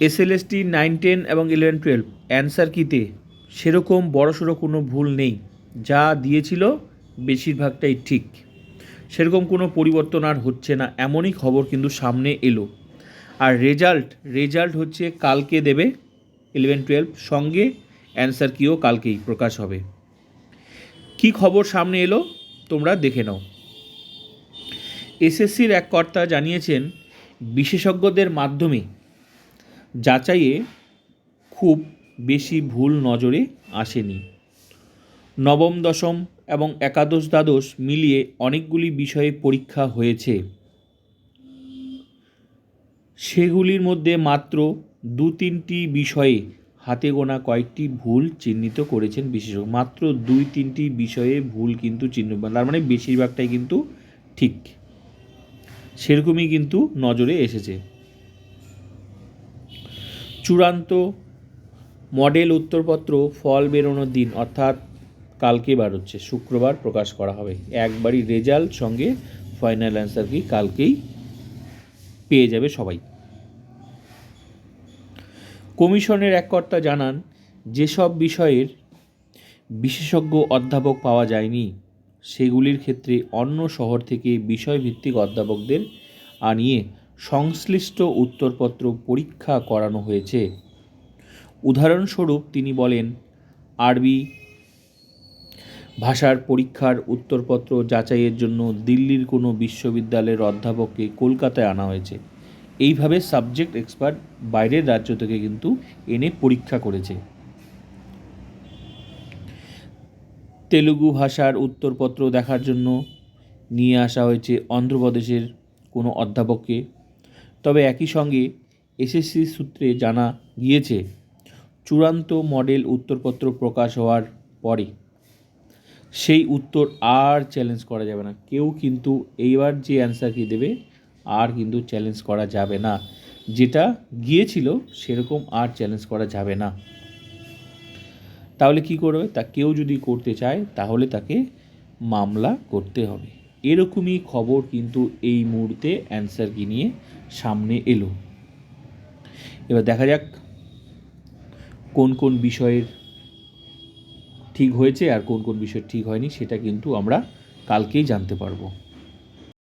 SLST nine, ten এবং eleven, twelve. Answer কিতে সেরকম বড়সড় কোনো ভুল নেই। যা দিয়েছিল বেশিরভাগটাই ঠিক। সেরকম কোনো পরিবর্তন আর হচ্ছে না, এমনই খবর কিন্তু সামনে এলো। আর রেজাল্ট রেজাল্ট হচ্ছে কালকে দেবে ইলেভেন, টুয়েলভ। সঙ্গে অ্যান্সার কিও কালকেই প্রকাশ হবে। কি খবর সামনে এলো? তোমরা দেখে নাও। এসএসসির এক কর্তা জানিয়েছেন, বিশেষজ্ঞদের মাধ্যমে যাচাইয়ে খুব বেশি ভুল নজরে আসেনি। নবম, দশম এবং একাদশ, দ্বাদশ মিলিয়ে অনেকগুলি বিষয়ে পরীক্ষা হয়েছে। সেগুলির মধ্যে মাত্র দু তিনটি বিষয়ে হাতে গোনা কয়েকটি ভুল চিহ্নিত করেছেন বিশেষজ্ঞ। মাত্র দুই তিনটি বিষয়ে ভুল কিন্তু চিহ্নিত তার মানে বেশিরভাগটাই কিন্তু ঠিক। সেরকমই কিন্তু নজরে এসেছে। চূড়ান্ত মডেল উত্তরপত্র ফল বেরোনোর দিন, অর্থাৎ কালকে বার হচ্ছে শুক্রবার প্রকাশ করা হবে। একবারই রেজাল্ট সঙ্গে ফাইনাল অ্যান্সার কি কালকেই পেয়ে যাবে সবাই। কমিশনের এক কর্তা জানান, যেসব বিষয়ের বিশেষজ্ঞ অধ্যাপক পাওয়া যায়নি, সেগুলির ক্ষেত্রে অন্য শহর থেকে বিষয়ভিত্তিক অধ্যাপকদের আনিয়ে সংশ্লিষ্ট উত্তরপত্র পরীক্ষা করানো হয়েছে। উদাহরণস্বরূপ তিনি বলেন, আরবি ভাষার পরীক্ষার উত্তরপত্র যাচাইয়ের জন্য দিল্লির কোনো বিশ্ববিদ্যালয়ের অধ্যাপককে কলকাতায় আনা হয়েছে। এইভাবে সাবজেক্ট এক্সপার্ট বাইরের রাজ্য থেকে কিন্তু এনে পরীক্ষা করেছে। তেলুগু ভাষার উত্তরপত্র দেখার জন্য নিয়ে আসা হয়েছে অন্ধ্রপ্রদেশের কোনো অধ্যাপককে। তবে একই সঙ্গে এসএসসি সূত্রে জানা গিয়েছে, চূড়ান্ত মডেল উত্তরপত্র প্রকাশ হওয়ার পরে সেই উত্তর আর চ্যালেঞ্জ করা যাবে না। কেউ কিন্তু এইবার যে অ্যান্সার কি দেবে, আর কিন্তু চ্যালেঞ্জ করা যাবে না। যেটা গিয়েছিল, সেরকম আর চ্যালেঞ্জ করা যাবে না। তাহলে কি করবে? তা কেউ যদি করতে চায়, তাহলে তাকে মামলা করতে হবে। এরকমই খবর কিন্তু এই মুহূর্তে অ্যান্সার কি নিয়ে সামনে এলো। এবার দেখা যাক কোন কোন বিষয়ের ঠিক হয়েছে আর কোন কোন বিষয় ঠিক হয়নি সেটা কিন্তু আমরা কালকেই জানতে পারব।